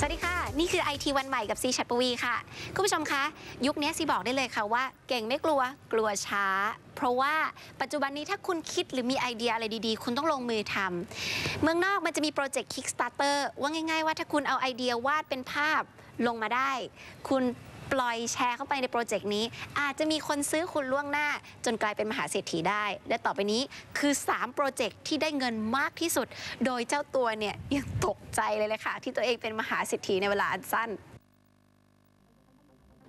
สวัสดีคือ IT วันใหม่กับซีชัดปวีค่ะ คุณผู้ชมคะ ยุคนี้ซีบอกได้เลยค่ะว่า เก่งไม่กลัวกลัวช้า เพราะว่าปัจจุบันนี้ถ้าคุณคิดหรือมีไอเดียอะไรดีๆ คุณต้องลงมือทำเมืองนอกมันจะมีโปรเจกต์ Kickstarter ว่าง่าย ๆ ว่าถ้าคุณเอาไอเดียวาดเป็นภาพลงมาได้ คุณ ปล่อยแชร์เข้าไปในโปรเจกต์นี้ อาจจะมีคนซื้อคุณล่วงหน้า จนกลายเป็นมหาเศรษฐีได้ และต่อไปนี้คือ 3 โปรเจกต์ที่ได้เงินมากที่สุด โดยเจ้าตัวเนี่ยยังตกใจเลยเลยค่ะ ที่ตัวเองเป็นมหาเศรษฐีในเวลาอันสั้น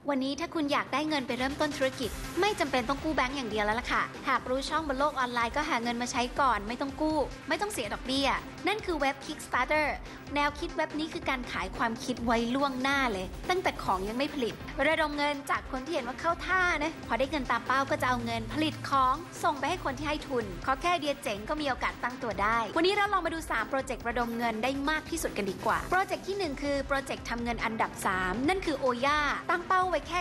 วันนี้ถ้าคุณอยากได้เงินไปเริ่มต้นธุรกิจ ไม่จำเป็นต้องกู้แบงก์อย่างเดียวแล้วล่ะค่ะ หากรู้ช่องบนโลกออนไลน์ก็หาเงินมาใช้ก่อนไม่ต้องกู้ ไม่ต้องเสียดอกเบี้ย นั่นคือเว็บ Kickstarter แนวคิดเว็บนี้คือการขายความคิดไว้ล่วงหน้าเลย ตั้งแต่ของยังไม่ผลิต ระดมเงินจากคนที่เห็นว่าเข้าท่านะพอได้เงินตามเป้าก็จะเอาเงินผลิตของส่งไปให้คนที่ให้ทุนขอแค่เดียเจ๋งก็มีโอกาสตั้งตัวได้ วันนี้เราลองมาดู3โปรเจกต์ระดมเงินได้มากที่สุดกันดีกว่าโปรเจกต์ที่ 1 คือโปรเจกต์ทำเงินอันดับ 3 นั่นคือโอย่าตั้งเป้าไว้แค่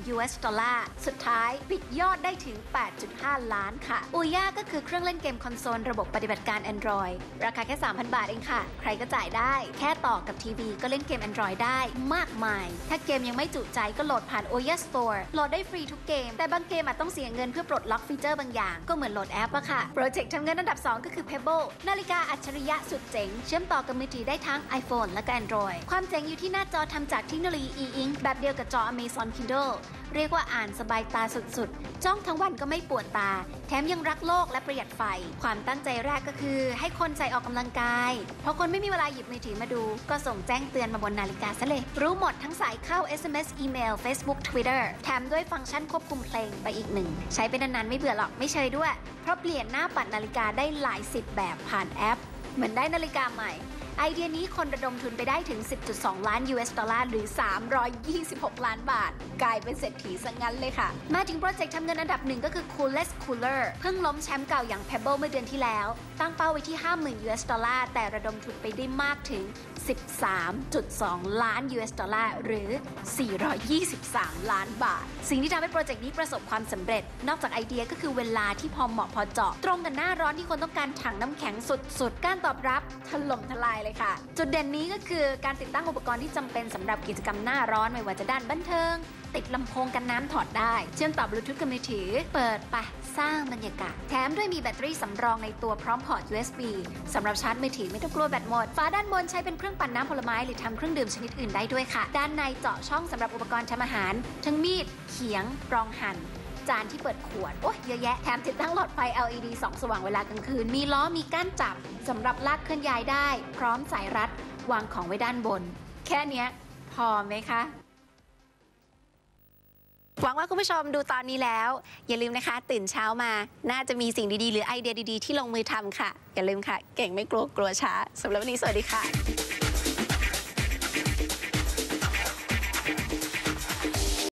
950,000 US ดอลลาร์ สุดท้ายปิดยอดได้ถึง 8.5 ล้านค่ะโอย่าก็คือเครื่องเล่นเกมคอนโซลระบบปฏิบัติการ Android ราคาแค่ 3,000 บาทเองค่ะ ใครก็จ่ายได้ แค่ต่อกับทีวีก็เล่นเกม Android ได้มากมาย ถ้าเกมยังไม่จุใจก็โหลดผ่าน Oya Store โหลดได้ฟรีทุกเกม แต่บางเกมอาจต้องเสียเงินเพื่อปลดล็อกฟีเจอร์บางอย่าง ก็เหมือนโหลดแอปอะค่ะ โปรเจกต์ทำเงินอันดับ 2 ก็คือ Pebble นาฬิกาอัจฉริยะสุดเจ๋ง เชื่อมต่อกับมือถือได้ทั้ง iPhone และก็ Android ความเจ๋งอยู่ที่หน้าจอทำจากเทคโนโลยี e-ink แบบเดียวกับจอ Amazon Kindle เรียกว่าอ่านสบายตาสุดๆ จ้องทั้งวันก็ไม่ปวดตา แถมยังรักโลกและประหยัดไฟ ความตั้งใจแรกก็คือ ให้คนใจออกกำลังกาย เพราะคนไม่มีเวลาหยิบมือถือมาดู ก็ส่งแจ้งเตือนมาบนนาฬิกาซะเลย รู้หมดทั้งสายเข้า SMS อีเมล Facebook Twitter แถมด้วยฟังก์ชันควบคุมเพลงไปอีกหนึ่ง ใช้ไปนานๆไม่เบื่อหรอกไม่เชยด้วย เพราะเปลี่ยนหน้าปัดนาฬิกาได้หลายสิบแบบผ่านแอป เหมือนได้นาฬิกาใหม่ ไอเดียนี้คนระดมทุนไปได้ถึง 10.2 ล้าน US ดอลลาร์หรือ 326 ล้านบาท กลายเป็นเศรษฐีซะงั้นเลยค่ะ มาถึงโปรเจกต์ทำเงินอันดับหนึ่งก็คือ Coolest Cooler เพิ่งล้มแชมป์เก่าอย่าง Pebble เมื่อเดือนที่แล้ว ตั้งเป้าไว้ที่ 50,000 US ดอลลาร์แต่ระดมทุนไปได้มากถึง 13.2 ล้าน US ดอลลาร์หรือ 423 ล้านบาท สิ่งที่ทำให้โปรเจกต์นี้ประสบความสำเร็จ นอกจากไอเดียก็คือเวลาที่พอเหมาะพอเจาะ ตรงกับหน้าร้อนที่คนต้องการถังน้ำแข็งสุดๆ การตอบรับถล่มทลายเลยค่ะ จุดเด่นนี้ก็คือการติดตั้งอุปกรณ์ที่จำเป็นสำหรับกิจกรรมหน้าร้อนไม่ว่าจะด้านบันเทิง ติดลำโพงกันน้ำถอดได้ เชื่อมต่อบลูทูธกับมือถือ เปิดไปสร้างบรรยากาศ แถมด้วยมีแบตเตอรี่สำรองในตัวพร้อมพอร์ต USB สำหรับชาร์จมือถือไม่ต้องกลัวแบตหมด ฝาด้านบนใช้เป็นเครื่องปั่นน้ำผลไม้หรือทำเครื่องดื่มชนิดอื่นได้ด้วยค่ะ ด้านในเจาะช่องสำหรับอุปกรณ์ทำอาหาร ทั้งมีด เขียง รองหั่น จานที่เปิดขวด โอ้ยเยอะแยะ แถมติดตั้งหลอดไฟ LED ส่องสว่างเวลากลางคืน มีล้อมีก้านจับสำหรับลากเคลื่อนย้ายได้ พร้อมสายรัด วางของไว้ด้านบน แค่นี้พอไหมคะหวังว่าคุณผู้ชมดูตอนนี้แล้ว อย่าลืมนะคะ ตื่นเช้ามา น่าจะมีสิ่งดีๆ หรือไอเดียดีๆ ที่ลงมือทำค่ะ อย่าลืมค่ะ เก่งไม่กลัวกลัวช้าสำหรับวันนี้สวัสดีค่ะ